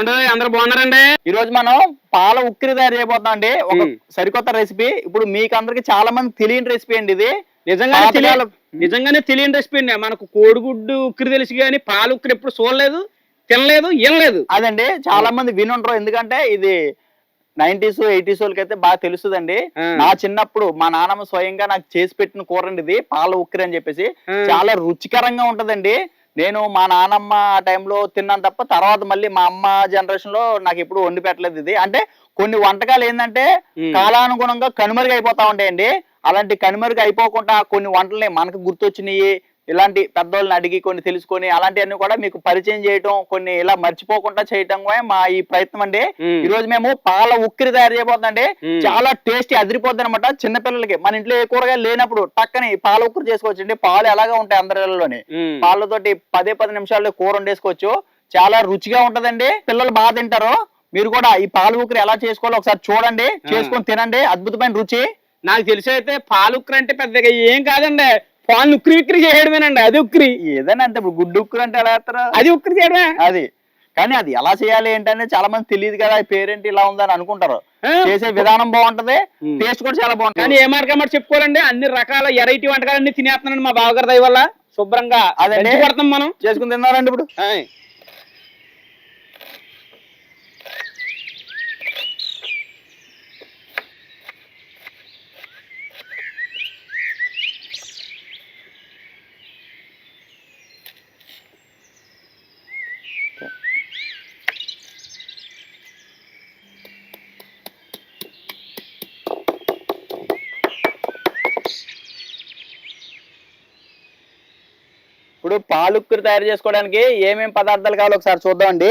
ఏమంటే అందరు బాగున్నారండి? ఈ రోజు మనం పాల ఉక్కిరి తయారు చేయబోతున్నాం అండి. ఒక. సరికొత్త రెసిపీ ఇప్పుడు మీకు అందరికి చాలా మంది తెలియని రెసిపీ అండి ఇది. నిజంగానే తెలియాలి నిజంగానే తెలియని రెసిపీ అండి. మనకు కోడిగుడ్డు ఉక్కిరి తెలుసు కానీ పాలు ఉక్కిరి ఎప్పుడు చూడలేదు తినలేదు వినలేదు. అదండి. చాలా మంది వినుంటారు ఎందుకంటే ఇది నైన్టీస్ ఎయిటీస్ వాళ్ళకి అయితే బాగా తెలుస్తుందండి. నా చిన్నప్పుడు మా నాన్నమ్మ స్వయంగా నాకు చేసి పెట్టిన కూర అండి ఇది పాల ఉక్కిరి అని చెప్పేసి. చాలా రుచికరంగా ఉంటదండి. నేను మా నానమ్మ ఆ టైంలో తిన్నాను తప్ప తర్వాత మళ్ళీ మా అమ్మ జనరేషన్లో నాకు ఎప్పుడు వండి పెట్టలేదు ఇది అంటే కొన్ని వంటకాలు ఏంటంటే. కాలానుగుణంగా కనుమరుగు అయిపోతా ఉంటాయండి అలాంటి కనుమరుగు అయిపోకుండా కొన్ని వంటల్ని మనకు గుర్తొచ్చినాయి ఇలాంటి పెద్దోళ్ళని అడిగి కొన్ని తెలుసుకొని అలాంటివన్నీ కూడా మీకు పరిచయం చేయటం కొన్ని ఇలా మర్చిపోకుండా చేయటం కూడా మా ఈ ప్రయత్నం అండి. ఈ రోజు మేము పాల ఉక్కిరి తయారు చేయబోతుందండి. చాలా టేస్టీ అదిరిపోద్ది అనమాట చిన్నపిల్లలకి మన ఇంట్లో ఏ కూరగాయలు లేనప్పుడు టక్కని పాల ఉక్కిరి చేసుకోవచ్చు పాలు ఎలాగా ఉంటాయి అందరిలోని. పాలతోటి పదే పది నిమిషాల్లో కూర వండేసుకోవచ్చు. చాలా రుచిగా ఉంటదండి. పిల్లలు బాగా తింటారు. మీరు కూడా ఈ పాల ఉక్కిరి ఎలా చేసుకోవాలో ఒకసారి చూడండి. చేసుకొని తినండి. అద్భుతమైన రుచి. నాకు తెలిసి అయితే పాలు ఉక్కిరి అంటే పెద్దగా ఏం కాదండి. పాలు ఉక్కిరి ఉక్కిరి చేయడమేనండి అది ఉక్కిరి. ఏదైనా అంతే ఇప్పుడు గుడ్డు ఉక్కిరి అంటే ఎలా వేస్తారు అది ఉక్కిరి చేయడమే. అది. కానీ అది ఎలా చేయాలి ఏంటనే చాలా మంది తెలియదు కదా పేరెంట్ ఇలా ఉందని అనుకుంటారు? చేసే విధానం బాగుంటది. టేస్ట్ కూడా చాలా కానీ బాగుంటుంది ఏ మార్గం చెప్పుకోవాలండి? అన్ని రకాల ఎరైటీ వంటకాలన్నీ తినేస్తున్నాడు మా బావగారి దయ వల్ల. శుభ్రంగా అదండి. దంచి కొడతాం మనం. చేసుకుని తిన్నారండి ఇప్పుడు. ఇప్పుడు పాలుక్కురు తయారు చేసుకోవడానికి ఏమేమి పదార్థాలు కావాలో ఒకసారి చూద్దామండి.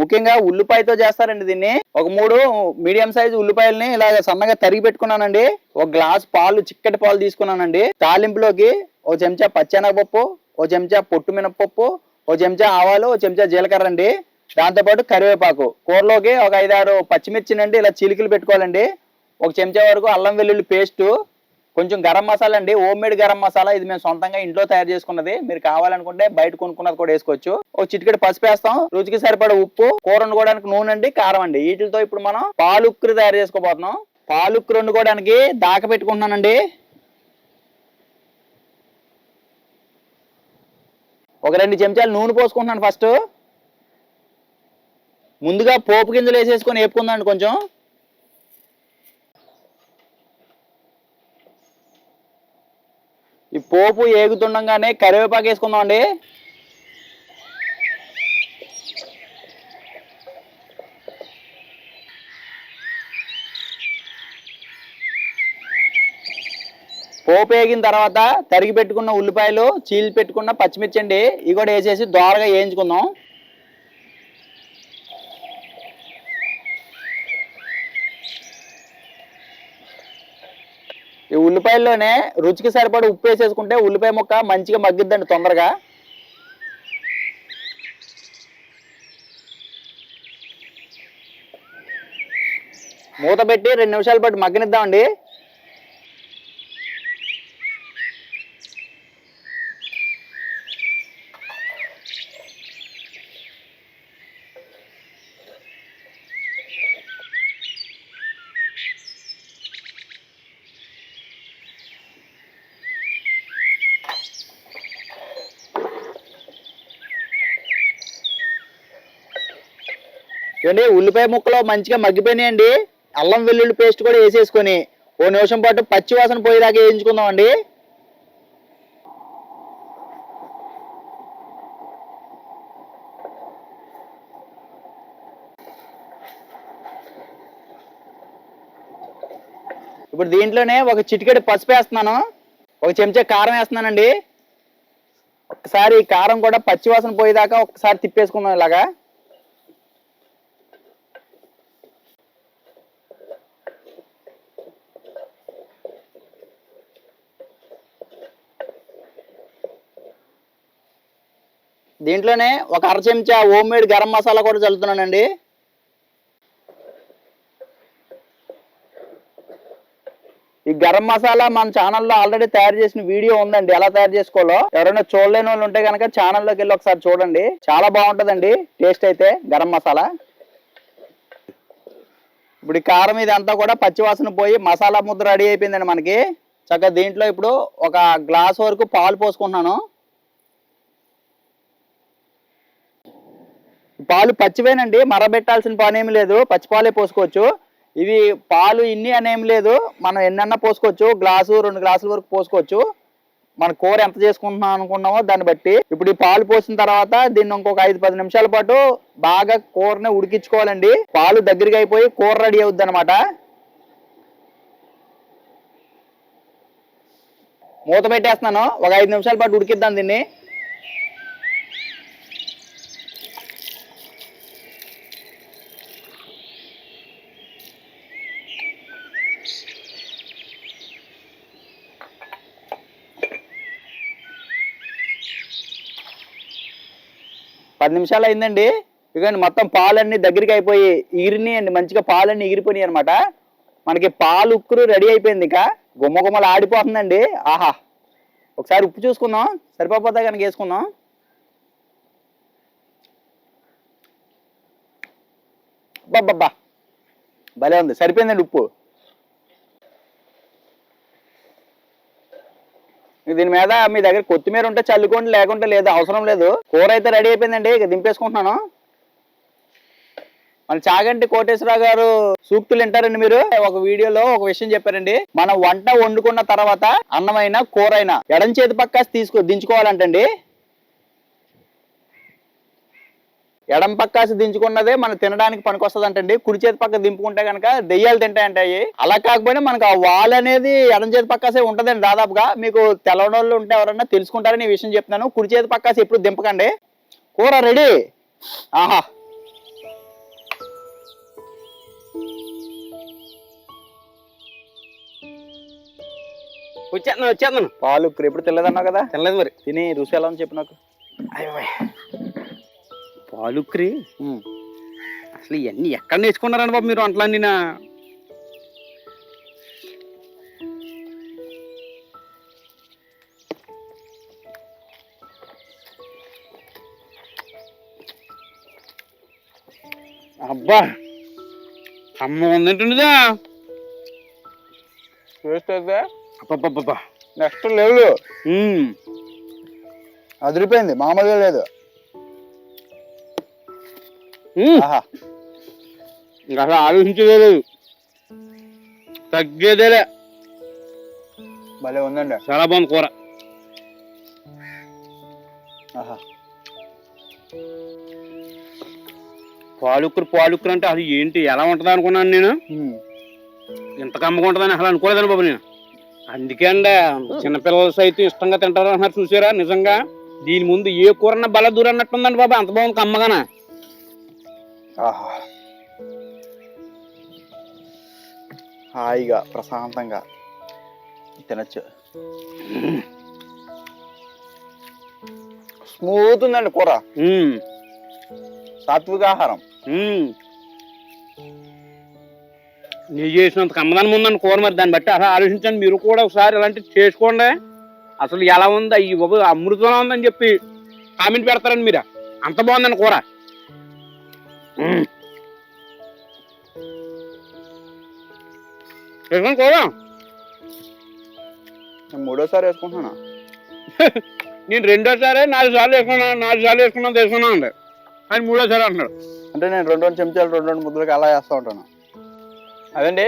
ముఖ్యంగా ఉల్లిపాయతో చేస్తారండి దీన్ని. ఒక మూడు మీడియం సైజు ఉల్లిపాయలని ఇలా సన్నగా తరిగి పెట్టుకున్నానండి. ఒక గ్లాస్ పాలు చిక్కటి పాలు తీసుకున్నానండి. తాలింపులోకి ఒక చెంచా పచ్చెనగపప్పు ఒక చెంచా పొట్టు మినపప్పు ఒక చెంచా ఆవాలు ఒక చెంచా జీలకర్ర అండి. దాంతోపాటు కరివేపాకు. కూరలోకి ఒక ఐదారు పచ్చిమిర్చినండి ఇలా చిలికలు పెట్టుకోవాలండి. ఒక చెంచా వరకు అల్లం వెల్లుల్లి పేస్టు కొంచెం గరం మసాలా అండి. Homemade garam masala. ఇది మేము సొంతంగా ఇంట్లో తయారు చేసుకున్నది. మీరు కావాలనుకుంటే బయట కొనుక్కున్నది కూడా వేసుకోవచ్చు. ఒక చిటికెడు పసుపు వేస్తాం. రుచికి సరిపడే ఉప్పు కూర వండుకోవడానికి నూనె అండి కారం అండి. వీటితో ఇప్పుడు మనం పాలుక్కు తయారు చేసుకోబోతున్నాం. పాలుక్కు వండుకోవడానికి దాక పెట్టుకుంటున్నానండి. ఒక రెండు చెంచాలు నూనె పోసుకుంటున్నాను ఫస్ట్. ముందుగా పోపు గింజలు వేసేసుకొని వేపుకుందండి కొంచెం. ఈ పోపు ఏగుతుండగానే కరివేపాకు వేసుకుందాం అండి. పోపు వేగిన తర్వాత తరిగి పెట్టుకున్న ఉల్లిపాయలు చీలి పెట్టుకున్న పచ్చిమిర్చి అండి ఇవి కూడా వేసేసి దోరగా వేయించుకుందాం. ఈ ఉల్లిపాయల్లోనే రుచికి సరిపడి ఉప్పు వేసేసుకుంటే ఉల్లిపాయ ముక్క మంచిగా మగ్గిద్దండి తొందరగా. మూత పెట్టి రెండు నిమిషాల పాటు మగ్గనిద్దామండి. చూడండి ఉల్లిపాయ ముక్కలు మంచిగా మగ్గిపోయినాయండి. అల్లం వెల్లుల్లి పేస్ట్ కూడా వేసేసుకొని ఓ నిమిషం పాటు పచ్చి వాసన పోయేదాకా వేయించుకుందాం అండి ఇప్పుడు దీంట్లోనే ఒక చిటికెడు పసుపు వేస్తున్నాను. ఒక చెంచా కారం వేస్తున్నానండి. ఒకసారి ఈ కారం కూడా పచ్చి వాసన పోయేదాకా ఒకసారి తిప్పేసుకుందాం ఇలాగా. దీంట్లోనే ఒక అర చెంచా హోమ్ మేడ్ గరం మసాలా కూడా చల్లుతున్నానండి. ఈ గరం మసాలా మన ఛానల్లో ఆల్రెడీ తయారు చేసిన వీడియో ఉందండి. ఎలా తయారు చేసుకోవాలో ఎవరైనా చూడలేని వాళ్ళు ఉంటే కనుక ఛానల్లోకి వెళ్ళి ఒకసారి చూడండి. చాలా బాగుంటుందండి. టేస్ట్ అయితే గరం మసాలా. ఇప్పుడు ఈ కారం ఇదంతా కూడా పచ్చివాసన పోయి మసాలా ముద్ద రెడీ అయిపోయిందండి మనకి. చక్కగా దీంట్లో ఇప్పుడు ఒక గ్లాస్ వరకు పాలు పోసుకుంటున్నాను. పాలు పచ్చివేనండి మరబెట్టాల్సిన పని ఏమి లేదు. పచ్చి పాలే పోసుకోవచ్చు. ఇవి పాలు ఇన్ని అనేం లేదు. మనం ఎన్నన్నా పోసుకోవచ్చు. గ్లాసు రెండు గ్లాసుల వరకు పోసుకోవచ్చు. మన కూర ఎంత చేసుకుంటున్నాం అనుకున్నామో దాన్ని బట్టి. ఇప్పుడు ఈ పాలు పోసిన తర్వాత దీన్ని ఇంకొక ఐదు పది నిమిషాల పాటు బాగా కూరని ఉడికించుకోవాలండి. పాలు దగ్గరికి అయిపోయి కూర రెడీ అవుద్ది అనమాట మూత పెట్టేస్తున్నాను. ఒక ఐదు నిమిషాల పాటు ఉడికిద్దాం దీన్ని. పది నిమిషాలు అయిందండి. ఇదిగోండి మొత్తం పాలన్నీ దగ్గరికి అయిపోయి ఎగిరినాయండి మంచిగా పాలన్నీ ఎగిరిపోయినాయి అనమాట మనకి పాలు ఉక్కురు రెడీ అయిపోయింది ఇక. గుమ్మ గుమ్మలు ఆడిపోతుందండి. ఆహా. ఒకసారి ఉప్పు చూసుకుందాం. సరిపోతే కనుక వేసుకుందాం. బాబ్బా భలే ఉంది. సరిపోయిందండి ఉప్పు. దీని మీద మీ దగ్గర కొత్తిమీర ఉంటే చల్లుకోండి లేకుంటే లేదు అవసరం లేదు. కూర అయితే రెడీ అయిపోయిందండి ఇక దింపేసుకుంటున్నాను. మన చాగంటి కోటేశ్వరరావు గారు సూక్తులు వింటారండి మీరు. ఒక వీడియోలో ఒక విషయం చెప్పారండి. మనం వంట వండుకున్న తర్వాత అన్నమైన కూర అయినా ఎడం చేతి పక్క తీసుకో దించుకోవాలంటండి. ఎడం పక్కాసి దించుకున్నదే మనం తినడానికి పనికొస్తుంది అంటండి కుడి చేతి పక్క దింపుకుంటే కనుక దెయ్యాలు తింటాయంటాయి అలా కాకపోయినా మనకు ఆ వాల్ అనేది ఎడం చేతి పక్కాసే ఉంటదండి దాదాపుగా. మీకు తెలవని వాళ్ళు ఉంటే ఎవరన్నా తెలుసుకుంటారని ఈ విషయం చెప్తున్నాను. కుడి చేతి పక్కాసి ఎప్పుడు దింపకండి. కూర రెడీ? ఆహా. వచ్చేస్తున్నాను వచ్చేస్తున్నాను. పాలు ఇప్పుడు ఎప్పుడు తెలియదన్నావు కదా? తినలేదు మరి. తిని రుచి ఎలా ఉంది చెప్పు నాకు. పాలుక్రి. అసలు ఇవన్నీ ఎక్కడ నేర్చుకున్నారండి బాబు మీరు వంటలన్నీ నా అబ్బా! అమ్మ టేస్ట్ అయితే అబ్బబ్బబ్బా నెక్స్ట్ లెవెల్. ఉమ్. అదిరిపోయింది మామూలుగా లేదు. ఇంకా అసలు ఆలోచించేదే లేదు. తగ్గేదేలే భలే ఉందండి. చాలా బాగుంది కూర. ఆహా. పాలుక్కురు పాలుక్కురు అంటే అది ఏంటి? ఎలా ఉంటుంది అనుకున్నాను నేను. ఇంత కమ్మగా ఉంటుందని అసలు అనుకోలేదని బాబు నేను. అందుకే అండి చిన్నపిల్లలు సైతం ఇష్టంగా తింటారు అన్నారు చూసారా? నిజంగా దీని ముందు ఏ కూరన్న బల దూరం అన్నట్టుందండి బాబు. అంత బాగుంది కమ్మగానా. ఆహా. హాయిగా ప్రశాంతంగా తినచ్చు. స్మూత్ ఉందండి కూర. సాత్విక ఆహారం. నేను చేసినంత కమ్మదనం ఉందండి కూర మరి. దాన్ని బట్టి అసలు ఆలోచించండి. మీరు కూడా ఒకసారి ఇలాంటివి చేసుకోండి. అసలు ఎలా ఉంది? బాబు అమృతంగా ఉందని చెప్పి కామెంట్ పెడతారండి మీరు. అంత బాగుందండి కూర. వేసుకోండి కూర నేను మూడోసారి వేసుకుంటున్నాను? నేను రెండోసారి నాలుగు సార్లు వేసుకున్నాను నాలుగు సార్లు వేసుకున్నాను వేసుకున్నాను అండి ఆయన మూడోసారి అంటున్నాడు. అంటే నేను రెండు రెండు చెంచాలు రెండు రెండు ముద్దలకి అలా వేస్తూ ఉంటాను. అదండి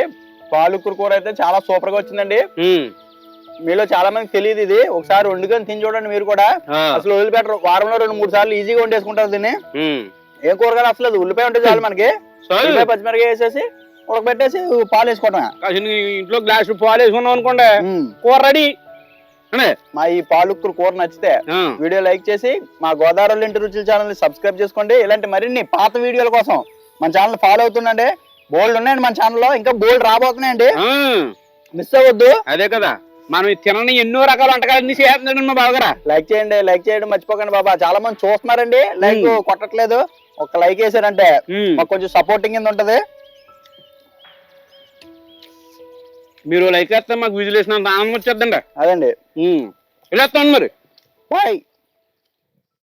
పాలుకూర కూర అయితే చాలా సూపర్గా వచ్చిందండి. మీలో చాలా మందికి తెలియదు ఇది. ఒకసారి వండుకొని తిని చూడండి మీరు కూడా. అసలు వదిలిపెట్టరు. వారంలో రెండు మూడు సార్లు ఈజీగా వండేసుకుంటారు దీన్ని. ఏం కూరగాయలు అసలు? ఉల్లిపాయ ఉంటే చాలు మనకి. సరే. ఉల్లిపాయ పచ్చిమిరకాయ వేసేసి ఉడకబెట్టేసి పాలు వేసుకోవటమే. నీ ఇంట్లో గ్లాస్ పాలు వేసుకున్నావు అనుకోండి ఉమ్. కూర రెడీ. అనే. మా ఈ పాలుకూర కూర నచ్చితే ఆ. వీడియో లైక్ చేసి మా గోదావరి ఇంటి రుచుల ఛానల్ని సబ్స్క్రైబ్ చేసుకోండి. ఇలాంటి మరిన్ని పాత వీడియోల కోసం మన ఛానల్ ఫాలో అవుతుండండి. బోల్డ్ ఉన్నాయండి మన ఛానల్లో. ఇంకా బోల్డ్ రాబోతున్నాయండి. ఆ. మిస్ అవ్వద్దు. అదే కదా. మనం తినని ఎన్నో రకాల వంటకాలన్నీ చేస్తున్నాడు మా బావగారా. లైక్ చేయండి లైక్ చేయడం మర్చిపోకండి బాబా. చాలా మంది చూస్తున్నారండి. లైక్. కొట్టట్లేదు. ఒక లైక్ వేసారంటే. మాకు కొంచెం సపోర్టింగ్ కింద ఉంటది. మీరు లైక్ చేస్తే మాకు విజులేసినంత ఆనందం వచ్చేద్దండి. అదండి. ఇలా వస్తాను మరి. బాయ్.